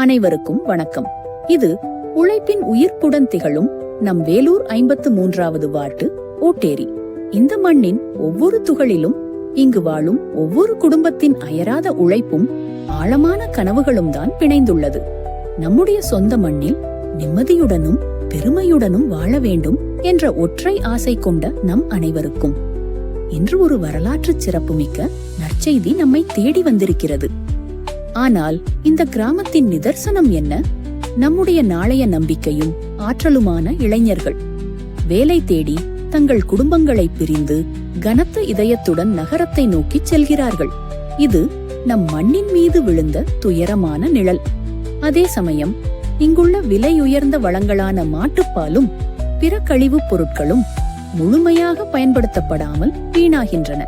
அனைவருக்கும் வணக்கம். இது உழைப்பின் உயிர்ப்புடன் திகழும் நம் வேலூர் ஐம்பத்து மூன்றாவது வார்டு ஓட்டேரி. இந்த மண்ணின் ஒவ்வொரு துகளிலும் இங்கு வாழும் ஒவ்வொரு குடும்பத்தின் அயராத உழைப்பும் ஆழமான கனவுகளும் தான் பிணைந்துள்ளது. நம்முடைய சொந்த மண்ணில் நிம்மதியுடனும் பெருமையுடனும் வாழ வேண்டும் என்ற ஒற்றை ஆசை கொண்ட நம் அனைவருக்கும். இன்று ஒரு வரலாற்று சிறப்புமிக்க நற்செய்தி நம்மை தேடி வந்திருக்கிறது. ஆனால் இந்த கிராமத்தின் நிதர்சனம் என்ன? நம்முடைய நாளைய நம்பிக்கையும் ஆற்றலுமான இளைஞர்கள். வேலை தேடி தங்கள் குடும்பங்களை பிரிந்து கனத்த இதயத்துடன் நகரத்தை நோக்கிச் செல்கிறார்கள். இது நம் மண்ணின் மீது விழுந்த துயரமான நிழல். அதே சமயம் இங்குள்ள விலையுயர்ந்த வளங்களான மாட்டுப்பாலும் பிற கழிவுப் பொருட்களும் முழுமையாக பயன்படுத்தப்படாமல் வீணாகின்றன.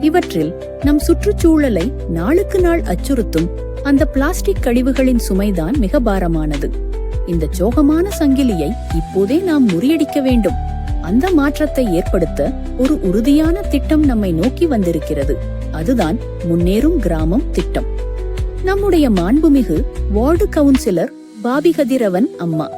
இவற்றில் நம் சுற்றுச்சூழலை நாளுக்கு நாள் அச்சுறுத்தும் அந்த பிளாஸ்டிக் கழிவுகளின் சுமைதான் மிக பாரமானது. இந்த சோகமான சங்கிலியை இப்போதே நாம் முறியடிக்க வேண்டும். அந்த மாற்றத்தை ஏற்படுத்த ஒரு உறுதியான திட்டம் நம்மை நோக்கி வந்திருக்கிறது. அதுதான் முன்னேறும் கிராமம் திட்டம். நம்முடைய மாண்புமிகு வார்டு கவுன்சிலர் பாபி கதிரவன் அம்மா.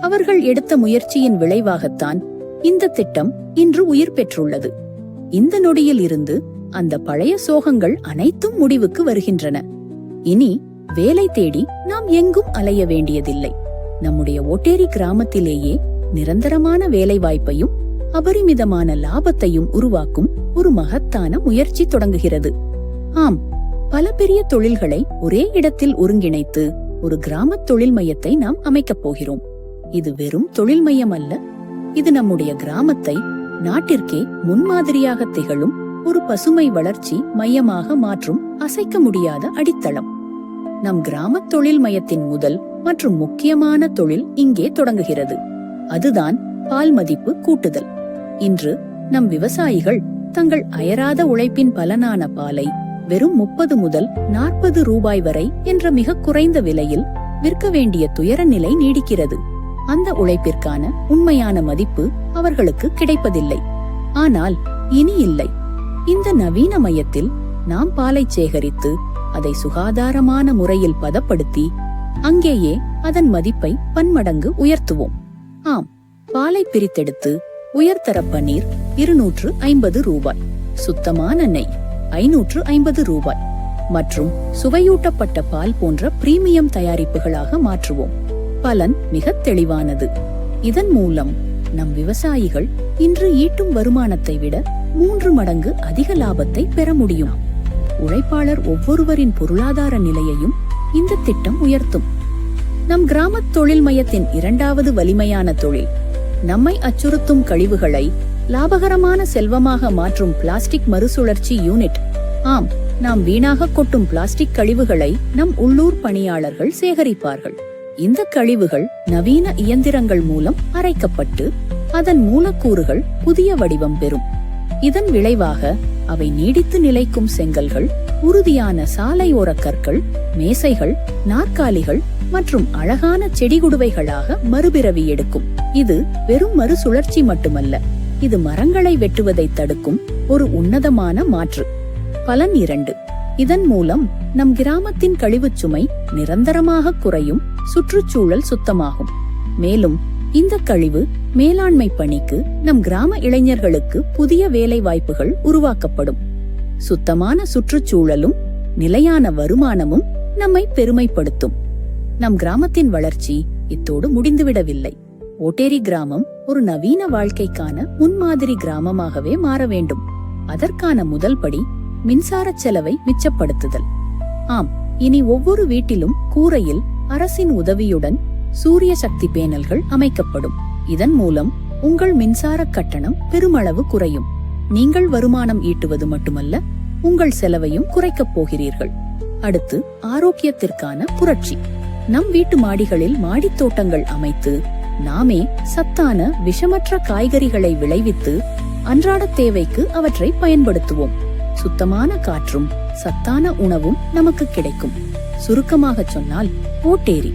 அவர்கள் எடுத்த முயற்சியின் விளைவாகத்தான் இந்த திட்டம் இன்று உயிர் பெற்றுள்ளது. இந்த நொடியில் இருந்து அந்த பழைய சோகங்கள் அனைத்தும் முடிவுக்கு வருகின்றன. இனி வேலை தேடி நாம் எங்கும் அலைய வேண்டியதில்லை. நம்முடைய ஒட்டேரி கிராமத்திலேயே நிரந்தரமான வேலை வாய்ப்பையும் அபரிமிதமான லாபத்தையும் உருவாக்கும் ஒரு மகத்தான முயற்சி தொடங்குகிறது. ஆம் பல பெரிய தொழில்களை ஒரே இடத்தில் ஒருங்கிணைத்து ஒரு கிராம தொழில் மையத்தை நாம் அமைக்கப் போகிறோம். இது வெறும் தொழில் மையம் அல்ல இது நம்முடைய கிராமத்தை நாட்டிற்கே முன்மாதிரியாக திகழும் ஒரு பசுமை வளர்ச்சி மையமாக மாற்றும் அசைக்க முடியாத அடித்தளம். நம் கிராம தொழில் மையத்தின் முதல் மற்றும் முக்கியமான தொழில் இங்கே தொடங்குகிறது. அதுதான் பால் மதிப்பு கூட்டுதல். இன்று நம் விவசாயிகள் தங்கள் அயராத உழைப்பின் பலனான பாலை வெறும் முப்பது முதல் நாற்பது ரூபாய் வரை என்ற மிக குறைந்த விலையில் விற்க வேண்டிய துயர நிலை நீடிக்கிறது. அந்த உழைப்பிற்கான உண்மையான மதிப்பு அவர்களுக்கு கிடைப்பதில்லை. ஆனால் இனி இல்லை. இந்த நவீன மையத்தில் நாம் பாலை சேகரித்து அதை சுகாதாரமான முறையில் பதப்படுத்தி அங்கேயே அதன் மதிப்பை பன்மடங்கு உயர்த்துவோம். ஆம் பாலை பிரித்தெடுத்து உயர்தர பன்னீர் இருநூற்று ஐம்பது ரூபாய் சுத்தமான நெய் ஐநூற்று ஐம்பது ரூபாய் மற்றும் சுவையூட்டப்பட்ட பால் போன்ற பிரீமியம் தயாரிப்புகளாக மாற்றுவோம். பலன் மிக தெளிவானது. இதன் மூலம் நம் விவசாயிகள் இன்று ஈட்டும் வருமானத்தை விட மூன்று மடங்கு அதிக லாபத்தை பெற முடியும். உழைப்பாளர் ஒவ்வொருவரின் பொருளாதார நிலையையும் இந்த திட்டம் உயர்த்தும். நம் கிராமத் தொழில் மையத்தின் இரண்டாவது வலிமையான தொழில் நம்மை அச்சுறுத்தும் கழிவுகளை லாபகரமான செல்வமாக மாற்றும் பிளாஸ்டிக் மறுசுழற்சி யூனிட். ஆம் நாம் வீணாக கொட்டும் பிளாஸ்டிக் கழிவுகளை நம் உள்ளூர் பணியாளர்கள் சேகரிப்பார்கள். இந்த கழிவுகள் நவீன இயந்திரங்கள் மூலம் அரைக்கப்பட்டு அதன் மூலக்கூறுகள் புதிய வடிவம் பெறும். இதன் விளைவாக அவை நீடித்து நிலைக்கும் செங்கல்கள் உறுதியான சாலையோர கற்கள் மேசைகள் நாற்காலிகள் மற்றும் அழகான செடிகுடுவைகளாக மறுபிறவி எடுக்கும். இது வெறும் மறுசுழற்சி மட்டுமல்ல இது மரங்களை வெட்டுவதை தடுக்கும் ஒரு உன்னதமான மாற்று. பலன் இரண்டு இதன் மூலம் நம் கிராமத்தின் கழிவுச் சுமை நிரந்தரமாக குறையும் சுற்றுச்சூழல் சுத்தமாகும். மேலும் இந்த கழிவு மேலாண்மை பணிக்கு நம் கிராம இளைஞர்களுக்கு புதிய வேலை வாய்ப்புகள் உருவாக்கப்படும். சுத்தமான சுற்றுச்சூழலும் நிலையான வருமானமும் நம்மை பெருமைப்படுத்தும். நம் கிராமத்தின் வளர்ச்சி இத்தோடு முடிந்துவிடவில்லை. ஓட்டேரி கிராமம் ஒரு நவீன வாழ்க்கைக்கான முன்மாதிரி கிராமமாகவே மாற வேண்டும். அதற்கான முதல் படி மின்சார செலவை மிச்சப்படுத்துதல். ஆம் இனி ஒவ்வொரு வீட்டிலும் கூரையில் அரசின் உதவியுடன் சூரிய சக்தி பேனல்கள் அமைக்கப்படும். இதன் மூலம் உங்கள் மின்சார கட்டணம் பெருமளவு குறையும். நீங்கள் வருமானம் ஈட்டுவது மட்டுமல்ல உங்கள் செலவையும் குறைக்கப் போகிறீர்கள். அடுத்து ஆரோக்கியத்திற்கான புரட்சி. நம் வீட்டு மாடிகளில் மாடித் தோட்டங்கள் அமைத்து நாமே சத்தான விஷமற்ற காய்கறிகளை விளைவித்து அன்றாட தேவைக்கு அவற்றை பயன்படுத்துவோம். சுத்தமான காற்றும் சத்தான உணவும் நமக்கு கிடைக்கும். சுருக்கமாக சொன்னால் ஓட்டேரி.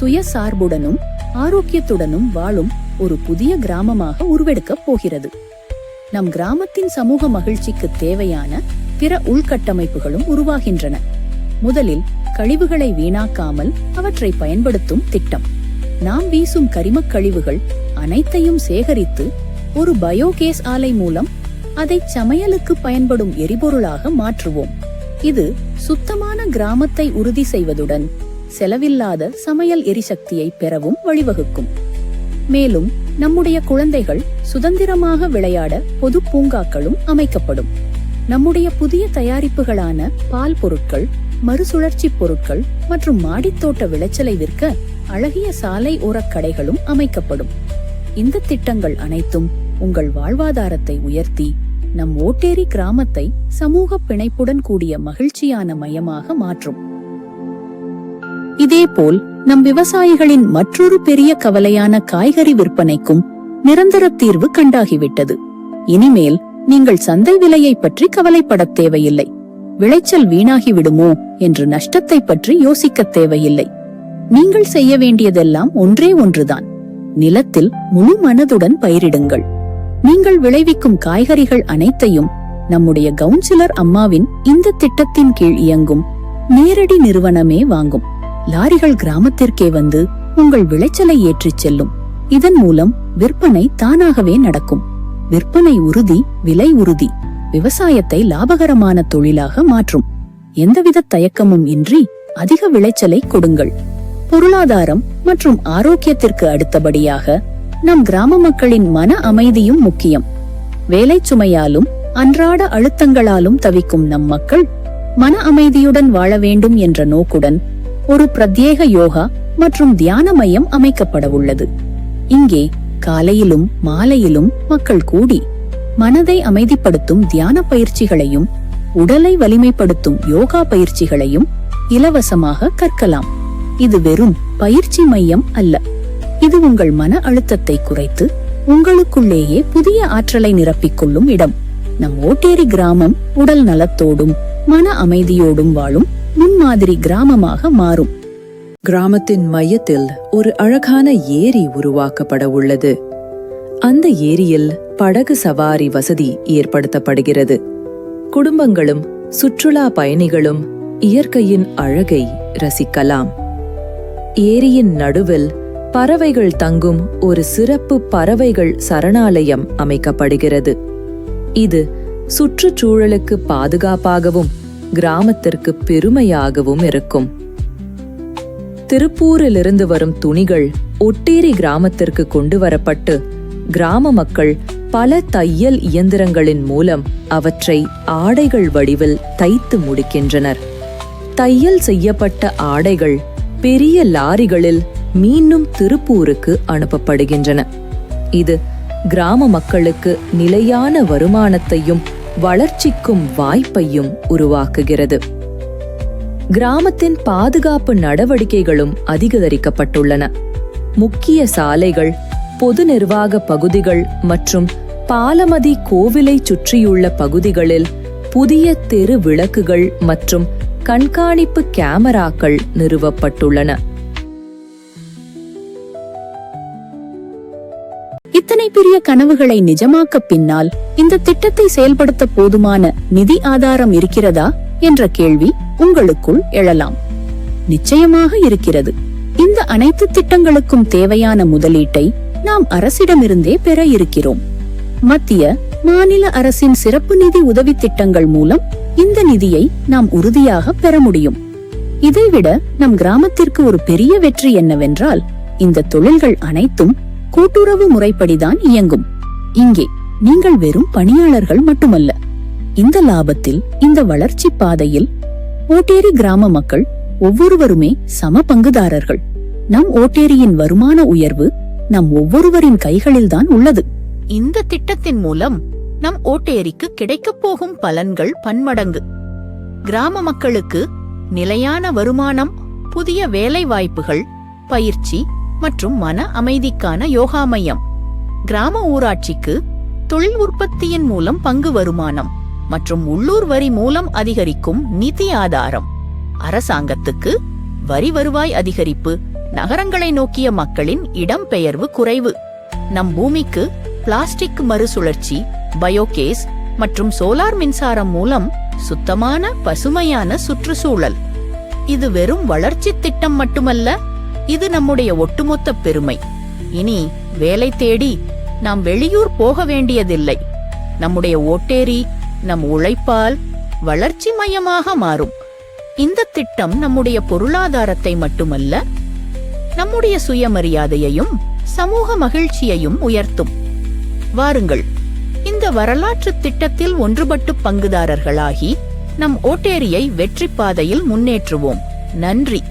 சுயசார்புடனும் ஆரோக்கியத்துடனும் வாழும் ஒரு புதிய கிராமமாக உருவெடுக்கப் போகிறது. நம் கிராமத்தின் சமூக மகிழ்ச்சிக்கு தேவையான பிற உள்கட்டமைப்புகளும் உருவாகின்றன. முதலில் கழிவுகளை வீணாக்காமல் அவற்றை பயன்படுத்தும் திட்டம். நாம் வீசும் கரிமக் கழிவுகள் அனைத்தையும் சேகரித்து ஒரு பயோகேஸ் ஆலை மூலம் அதை சமையலுக்கு பயன்படும் எரிபொருளாக மாற்றுவோம். இது சுத்தமான கிராமத்தை உறுதி செய்வதுடன் செலவில்லாத சமையல் எரிசக்தியை பெறவும் வழிவகுக்கும். மேலும் நம்முடைய குழந்தைகள் சுதந்திரமாக விளையாட பொது பூங்காக்களும் அமைக்கப்படும். நம்முடைய புதிய தயாரிப்புகளான பால் பொருட்கள் மறுசுழற்சி பொருட்கள் மற்றும் மாடித்தோட்ட விளைச்சலை விற்க அழகிய சாலை ஓரக் கடைகளும் அமைக்கப்படும். இந்த திட்டங்கள் அனைத்தும் உங்கள் வாழ்வாதாரத்தை உயர்த்தி நம் ஓட்டேரி கிராமத்தை சமூக பிணைப்புடன் கூடிய மகிழ்ச்சியான மையமாக மாற்றும். இதேபோல் நம் விவசாயிகளின் மற்றொரு பெரிய கவலையான காய்கறி விற்பனைக்கும் நிரந்தர தீர்வு கண்டாகிவிட்டது. இனிமேல் நீங்கள் சந்தை விலையை பற்றி கவலைப்படத் தேவையில்லை. விளைச்சல் வீணாகி விடுமோ என்று நஷ்டத்தை பற்றி யோசிக்கத் தேவையில்லை. நீங்கள் செய்ய வேண்டியதெல்லாம் ஒன்றே ஒன்றுதான். நிலத்தில் முழு மனதுடன் பயிரிடுங்கள். நீங்கள் விளைவிக்கும் காய்கறிகள் அனைத்தையும் நம்முடைய கவுன்சிலர் அம்மாவின் இந்த திட்டத்தின் கீழ் இயங்கும் நேரடி நிறுவனமே வாங்கும். லாரிகள் கிராமத்திற்கே வந்து உங்கள் விளைச்சலை ஏற்றிச் செல்லும். இதன் மூலம் விற்பனை தானாகவே நடக்கும். விற்பனை உறுதி விலை உறுதி. விவசாயத்தை லாபகரமான தொழிலாக மாற்றும். எந்தவித தயக்கமும் இன்றி அதிக விளைச்சலை கொடுங்கள். பொருளாதாரம் மற்றும் ஆரோக்கியத்திற்கு அடுத்தபடியாக நம் கிராம மக்களின் மன அமைதியும் முக்கியம். வேலை சுமையாலும் அன்றாட அழுத்தங்களாலும் தவிக்கும் நம் மக்கள் மன அமைதியுடன் வாழ வேண்டும் என்ற நோக்குடன் ஒரு பிரத்யேக யோகா மற்றும் தியான மையம் அமைக்கப்பட உள்ளது இங்கே காலையிலும் மாலையிலும் மக்கள் கூடி மனதை அமைதிப்படுத்தும் தியான பயிற்சிகளையும் உடலை வலிமைப்படுத்தும் யோகா பயிற்சிகளையும் இலவசமாக கற்கலாம். இது வெறும் பயிற்சி மையம் அல்ல. இது உங்கள் மன அழுத்தத்தை குறைத்து உங்களுக்குள்ளேயே புதிய ஆற்றலை நிரப்பிக் கொள்ளும் இடம். நம் ஓட்டேரி கிராமம் உடல் நலத்தோடும் மன அமைதியோடும் வாழும் முன்மாதிரி கிராமமாக மாறும். கிராமத்தின் மையத்தில் ஒரு அழகான ஏரி உருவாக்கப்பட உள்ளது. அந்த ஏரியில் படகு சவாரி வசதி ஏற்படுத்தப்படுகிறது. குடும்பங்களும் சுற்றுலா பயணிகளும் இயற்கையின் அழகை ரசிக்கலாம். ஏரியின் நடுவில் பறவைகள் தங்கும் ஒரு சிறப்பு பறவைகள் சரணாலயம் அமைக்கப்படுகிறது. இது சுற்றுச்சூழலுக்கு பாதுகாப்பாகவும் கிராமத்திற்கு பெருமையாகவும் இருக்கும். திருப்பூரிலிருந்து வரும் துணிகள் ஒட்டேரி கிராமத்திற்கு கொண்டு வரப்பட்டு கிராம மக்கள் பல தையல் இயந்திரங்களின் மூலம் அவற்றை ஆடைகள் வடிவில் தைத்து முடிக்கின்றனர். தையல் செய்யப்பட்ட ஆடைகள் பெரிய லாரிகளில் மீண்டும் திருப்பூருக்கு அனுப்பப்படுகின்றன. இது கிராம மக்களுக்கு நிலையான வருமானத்தையும் வளர்ச்சிக்கும் வாய்ப்பையும் உருவாக்குகிறது. கிராமத்தின் பாதுகாப்பு நடவடிக்கைகளும் அதிகரிக்கப்பட்டுள்ளன. முக்கிய சாலைகள் பொது நிர்வாக பகுதிகள் மற்றும் பாலமதி கோவிலை சுற்றியுள்ள பகுதிகளில் புதிய தெரு விளக்குகள் மற்றும் கண்காணிப்பு கேமராக்கள் நிறுவப்பட்டுள்ளன. இத்தனை பெரிய கனவுகளை நிஜமாக்க பின்னால் இந்த திட்டத்தை செயல்படுத்த போதுமான நிதி ஆதாரம் இருக்கிறதா என்ற கேள்வி உங்களுக்குள் எழலாம். நிச்சயமாக இருக்கிறது. இந்த அனைத்து திட்டங்களுக்கும் தேவையான முதலீட்டை நாம் அரசிடமிருந்தே பெற இருக்கிறோம். மத்திய மாநில அரசின் சிறப்பு நிதி உதவி திட்டங்கள் மூலம் இந்த நிதியை நாம் உறுதியாக பெற முடியும். இதைவிட நம் கிராமத்திற்கு ஒரு பெரிய வெற்றி என்னவென்றால் இந்த தொழில்கள் அனைத்தும் கூட்டுறவு முறைப்படிதான் இயங்கும். இங்கே நீங்கள் வெறும் பணியாளர்கள் மட்டுமல்ல இந்த லாபத்தில் இந்த வளர்ச்சி பாதையில் ஓட்டேரி கிராம மக்கள் ஒவ்வொருவருமே சம பங்குதாரர்கள். நம் ஓட்டேரியின் வருமான உயர்வு நம் ஒவ்வொருவரின் கைகளில்தான் உள்ளது. இந்த திட்டத்தின் மூலம் நம் ஓட்டேரிக்கு கிடைக்கப் போகும் பலன்கள் பன்மடங்கு. கிராம மக்களுக்கு நிலையான வருமானம் புதிய வேலை வாய்ப்புகள் பயிற்சி மற்றும் மன அமைதிக்கான யோகா மையம். கிராம ஊராட்சிக்கு தொழில் உற்பத்தியின் மூலம் பங்கு வருமானம் மற்றும் உள்ளூர் வரி மூலம் அதிகரிக்கும் நிதி ஆதாரம். அரசாங்கத்துக்கு வரி வருவாய் அதிகரிப்பு நகரங்களை நோக்கிய மக்களின் இடம்பெயர்வு குறைவு. நம் பூமிக்கு பிளாஸ்டிக் மறுசுழற்சி பயோகேஸ் மற்றும் சோலார் மின்சாரம் மூலம் சுத்தமான பசுமையான சுற்றுச்சூழல். இது வெறும் வளர்ச்சி திட்டம் மட்டுமல்ல இது நம்முடைய ஒட்டுமொத்த பெருமை. இனி வேலை தேடி நாம் வெளியூர் போக வேண்டியதில்லை. நம்முடைய ஓட்டேரி நம் உழைப்பால் வளர்ச்சி மையமாக மாறும். இந்த திட்டம் நம்முடைய பொருளாதாரத்தை மட்டுமல்ல நம்முடைய சுயமரியாதையையும் சமூக மகிழ்ச்சியையும் உயர்த்தும். வாருங்கள் இந்த வரலாற்று திட்டத்தில் ஒன்றுபட்டு பங்குதாரர்களாகி நம் ஓட்டேரியை வெற்றி பாதையில் முன்னேற்றுவோம். நன்றி.